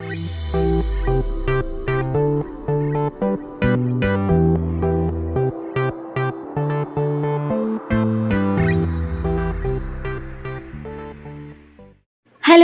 Hello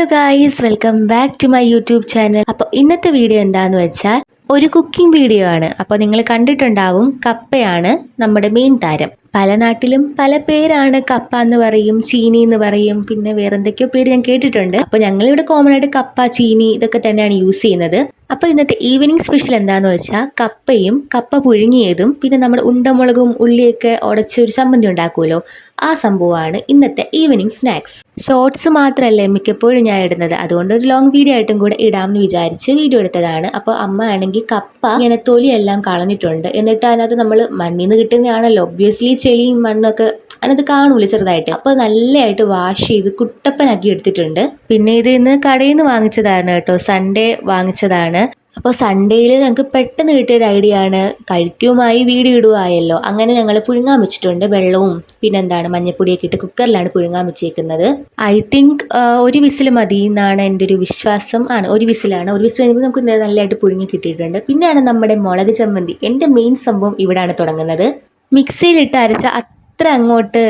guys welcome back to my YouTube channel അപ്പോൾ ഇന്നത്തെ video എന്താന്ന് വെച്ചാൽ ഒരു കുക്കിംഗ് വീഡിയോ ആണ്. അപ്പോൾ നിങ്ങൾ കണ്ടിട്ടുണ്ടാവും കപ്പയാണ് നമ്മുടെ മെയിൻ താരം. പല നാട്ടിലും പല പേരാണ് കപ്പ എന്ന് പറയും ചീനി എന്ന് പറയും. പിന്നെ വേറെ എന്തൊക്കെയോ പേര് ഞാൻ കേട്ടിട്ടുണ്ട്. അപ്പോൾ ഞങ്ങളിവിടെ കോമൺ ആയിട്ട് കപ്പ ചീനി ഇതൊക്കെ തന്നെയാണ് യൂസ് ചെയ്യുന്നത്. അപ്പോൾ ഇന്നത്തെ ഈവനിങ് സ്പെഷ്യൽ എന്താന്ന് വെച്ചാൽ കപ്പയും കപ്പ പുഴുങ്ങിയതും പിന്നെ നമ്മുടെ ഉണ്ടമുളകും ഉള്ളിയൊക്കെ ഉടച്ച് ഒരു ചമ്മന്തി ഉണ്ടാക്കുമല്ലോ. ആ സംഭവമാണ് ഇന്നത്തെ ഈവനിങ് സ്നാക്സ് ഷോർട്സ് മാത്രമല്ലേ മിക്കപ്പോഴും ഞാൻ ഇടുന്നത്. അതുകൊണ്ട് ഒരു ലോങ് വീഡിയോ ആയിട്ടും കൂടെ ഇടാമെന്ന് വിചാരിച്ച് വീഡിയോ എടുത്തതാണ്. അപ്പോൾ അമ്മ ആണെങ്കിൽ കപ്പ ഇങ്ങനെ തൊലിയെല്ലാം കളഞ്ഞിട്ടുണ്ട്. എന്നിട്ട് അതിനകത്ത് നമ്മൾ മണ്ണിൽ നിന്ന് കിട്ടുന്നതാണല്ലോ. ഒബ്വിയസ്ലി ചെളിയും മണ്ണൊക്കെ അതിനകത്ത് കാണൂലേ ചെറുതായിട്ട്. അപ്പോൾ നല്ലതായിട്ട് വാഷ് ചെയ്ത് കുട്ടപ്പനാക്കി എടുത്തിട്ടുണ്ട്. പിന്നെ ഇത് ഇന്ന് കടയിൽ നിന്ന് വാങ്ങിച്ചതാണ് കേട്ടോ. സൺഡേ വാങ്ങിച്ചതാണ്. അപ്പോൾ സൺഡേയിൽ ഞങ്ങൾക്ക് പെട്ടെന്ന് കിട്ടിയ ഒരു ഐഡിയ ആണ്. കഴിക്കുമായി വീഡിയോ ഇടുവായല്ലോ. അങ്ങനെ ഞങ്ങൾ പുഴുങ്ങാൻ വെച്ചിട്ടുണ്ട് വെള്ളവും. പിന്നെന്താണ് മഞ്ഞപ്പൊടിയൊക്കെ ഇട്ട് കുക്കറിലാണ് പുഴുങ്ങാൻ വെച്ചേക്കുന്നത്. ഐ തിങ്ക് ഒരു വിസിൽ മതി എന്നാണ് എന്റെ ഒരു വിശ്വാസം. ആണ് ഒരു വിസിലാണ്. ഒരു വിസിൽ കഴിയുമ്പോൾ നമുക്ക് നല്ലതായിട്ട് പുഴുങ്ങി കിട്ടിയിട്ടുണ്ട്. പിന്നെയാണ് നമ്മുടെ മുളക് ചമ്മന്തി. എന്റെ മെയിൻ സംഭവം ഇവിടെയാണ് തുടങ്ങുന്നത്. മിക്സിയിലിട്ട് അരച്ച അത്ര അങ്ങോട്ട്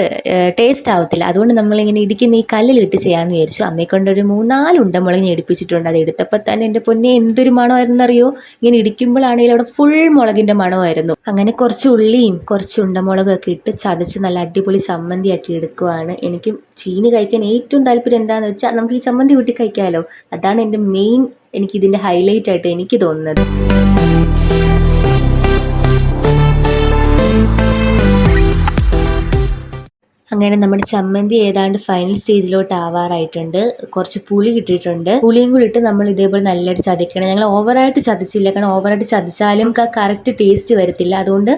ടേസ്റ്റ് ആവത്തില്ല. അതുകൊണ്ട് നമ്മളിങ്ങനെ ഇടിക്കുന്ന ഈ കല്ലിലിട്ട് ചെയ്യാമെന്ന് വിചാരിച്ചു. അമ്മയെ കൊണ്ടൊരു മൂന്നാൽ ഉണ്ടമുളക് ഞാൻ ഇടിപ്പിച്ചിട്ടുണ്ട് അത് എടുത്തപ്പോൾ തന്നെ എന്റെ പൊന്നെ എന്തൊരു മണമായിരുന്നറിയോ? ഇങ്ങനെ ഇടിക്കുമ്പോഴാണെങ്കിൽ അവിടെ ഫുൾ മുളകിന്റെ മണമായിരുന്നു. അങ്ങനെ കുറച്ച് ഉള്ളിയും കുറച്ച് ഉണ്ടമുളകും ഒക്കെ ഇട്ട് ചതച്ച് നല്ല അടിപൊളി ചമ്മന്തിയാക്കി എടുക്കുവാണ്. എനിക്ക് ചീനി കഴിക്കാൻ ഏറ്റവും താല്പര്യം എന്താണെന്ന് വെച്ചാൽ നമുക്ക് ഈ ചമ്മന്തി കൂട്ടി കഴിക്കാമല്ലോ. അതാണ് എന്റെ മെയിൻ എനിക്ക് ഇതിന്റെ ഹൈലൈറ്റ് ആയിട്ട് എനിക്ക് തോന്നുന്നത്. അങ്ങനെ നമ്മുടെ ചമ്മന്തി ഏതാണ്ട് ഫൈനൽ സ്റ്റേജിലോട്ട് ആവാറായിട്ടുണ്ട് കുറച്ച് പുളി കിട്ടിയിട്ടുണ്ട്. പുളിയും കൂടി ഇട്ട് നമ്മൾ ഇതേപോലെ നല്ലതായിട്ട് ചതിക്കണം ഞങ്ങൾ ഓവറായിട്ട് ചതച്ചില്ല. കാരണം ഓവറായിട്ട് ചതച്ചാലും കറക്റ്റ് ടേസ്റ്റ് വരത്തില്ല. അതുകൊണ്ട്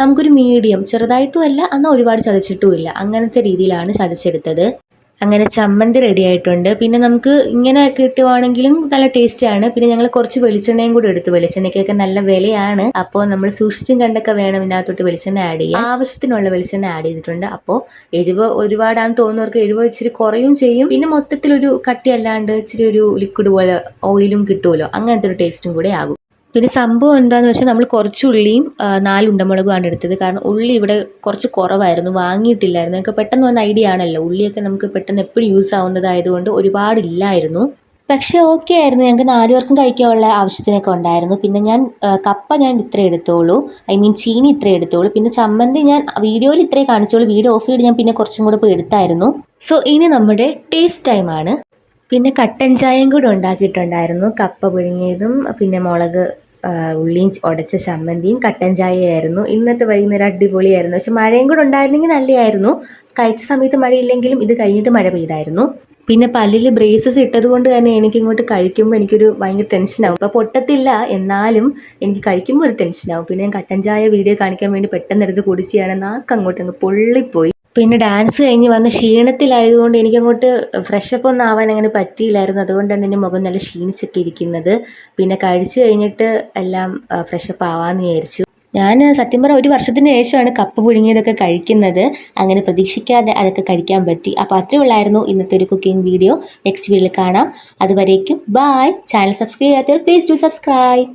നമുക്കൊരു മീഡിയം ചെറുതായിട്ടും അല്ല എന്നാൽ ഒരുപാട് ചതച്ചിട്ടുമില്ല അങ്ങനത്തെ രീതിയിലാണ് ചതച്ചെടുത്തത്. അങ്ങനെ ചമ്മന്തി റെഡി ആയിട്ടുണ്ട്. പിന്നെ നമുക്ക് ഇങ്ങനെ കിട്ടുവാണെങ്കിലും നല്ല ടേസ്റ്റാണ് പിന്നെ ഞങ്ങൾ കുറച്ച് വെളിച്ചെണ്ണയും കൂടി എടുത്തു. വെളിച്ചെണ്ണയ്ക്കൊക്കെ നല്ല വിലയാണ്. അപ്പോൾ നമ്മൾ സൂക്ഷിച്ചും കണ്ടൊക്കെ വേണം ഇതിനകത്തോട്ട് വെളിച്ചെണ്ണ ആഡ് ചെയ്യാം ആവശ്യത്തിനുള്ള വെളിച്ചെണ്ണ ആഡ് ചെയ്തിട്ടുണ്ട്. അപ്പോൾ എരിവ് ഒരുപാടാന്ന് തോന്നുന്നവർക്ക് എരിവ് ഇച്ചിരി കുറയും ചെയ്യും. പിന്നെ മൊത്തത്തിലൊരു കട്ടി അല്ലാണ്ട് ഇച്ചിരി ഒരു ലിക്വിഡ് പോലെ ഓയിലും കിട്ടുമല്ലോ അങ്ങനത്തെ ഒരു ടേസ്റ്റും കൂടെ ആകും. പിന്നെ സംഭവം എന്താണെന്ന് വെച്ചാൽ നമ്മൾ കുറച്ച് ഉള്ളിയും നാല് ഉണ്ടമുളകുമാണ് എടുത്തത്. കാരണം ഉള്ളി ഇവിടെ കുറച്ച് കുറവായിരുന്നു വാങ്ങിയിട്ടില്ലായിരുന്നു. ഒക്കെ പെട്ടെന്ന് വന്ന ഐഡിയ ആണല്ലോ. ഉള്ളിയൊക്കെ നമുക്ക് പെട്ടെന്ന് എപ്പോഴും യൂസ് ആവുന്നതായതുകൊണ്ട് ഒരുപാടില്ലായിരുന്നു പക്ഷേ ഓക്കെ ആയിരുന്നു. ഞങ്ങൾക്ക് നാല് പേർക്കും കഴിക്കാനുള്ള ആവശ്യത്തിനൊക്കെ ഉണ്ടായിരുന്നു. പിന്നെ ഞാൻ കപ്പ ഞാൻ ഇത്ര എടുത്തോളൂ. ഐ മീൻ ചീനി ഇത്ര എടുത്തോളൂ. പിന്നെ ചമ്മന്തി ഞാൻ വീഡിയോയിൽ ഇത്രേ കാണിച്ചോളൂ. വീഡിയോ ഓഫ് ചെയ്ത് ഞാൻ പിന്നെ കുറച്ചും കൂടെ പോയി എടുത്തായിരുന്നു. സോ ഇനി നമ്മുടെ ടേസ്റ്റ് ടൈമാണ് പിന്നെ കട്ടൻ ചായയും കൂടെ ഉണ്ടാക്കിയിട്ടുണ്ടായിരുന്നു. കപ്പ പുഴുങ്ങിയതും പിന്നെ മുളക് ഉള്ളിയും ഉടച്ച ചമ്മന്തിയും കട്ടൻ ചായയായിരുന്നു. ഇന്നത്തെ വൈകുന്നേരം അടിപൊളിയായിരുന്നു. പക്ഷെ മഴയും കൂടെ ഉണ്ടായിരുന്നെങ്കിൽ നല്ലതായിരുന്നു കഴിച്ച സമയത്ത് മഴയില്ലെങ്കിലും ഇത് കഴിഞ്ഞിട്ട് മഴ പെയ്തായിരുന്നു. പിന്നെ പല്ലിൽ ബ്രേസസ് ഇട്ടത് കൊണ്ട് തന്നെ എനിക്ക് ഇങ്ങോട്ട് കഴിക്കുമ്പോൾ എനിക്കൊരു ഭയങ്കര ടെൻഷനാവും. അപ്പോൾ പൊട്ടത്തില്ല എന്നാലും എനിക്ക് കഴിക്കുമ്പോൾ ഒരു ടെൻഷനാവും. പിന്നെ ഞാൻ കട്ടൻ ചായ വീഡിയോ കാണിക്കാൻ വേണ്ടി പെട്ടെന്ന് എടുത്ത് കുടിച്ചാണ് നാക്ക് അങ്ങോട്ട് അങ്ങ് പൊള്ളിപ്പോയി. പിന്നെ ഡാൻസ് കഴിഞ്ഞ് വന്ന് ക്ഷീണത്തിലായതുകൊണ്ട് എനിക്കങ്ങോട്ട് ഫ്രഷപ്പ് ഒന്നും ആവാൻ അങ്ങനെ പറ്റിയില്ലായിരുന്നു. അതുകൊണ്ടാണ് എന്റെ മുഖം നല്ല ക്ഷീണിച്ചൊക്കെ ഇരിക്കുന്നത്. പിന്നെ കഴിച്ചു കഴിഞ്ഞിട്ട് എല്ലാം ഫ്രഷപ്പ് ആവാമെന്ന് വിചാരിച്ചു. ഞാൻ സത്യം പറഞ്ഞാൽ ഒരു വർഷത്തിന് ശേഷമാണ് കപ്പ് പുഴുങ്ങിയതൊക്കെ കഴിക്കുന്നത്. അങ്ങനെ പ്രതീക്ഷിക്കാതെ അതൊക്കെ കഴിക്കാൻ പറ്റി. അപ്പോൾ അത്രേ ഉള്ളായിരുന്നു ഇന്നത്തെ ഒരു കുക്കിംഗ് വീഡിയോ നെക്സ്റ്റ് വീഡിയോയിൽ കാണാം. അതുവരേക്കും ബായ് ചാനൽ സബ്സ്ക്രൈബ് ചെയ്യാത്തവർ പ്ലീസ് ടു സബ്സ്ക്രൈബ്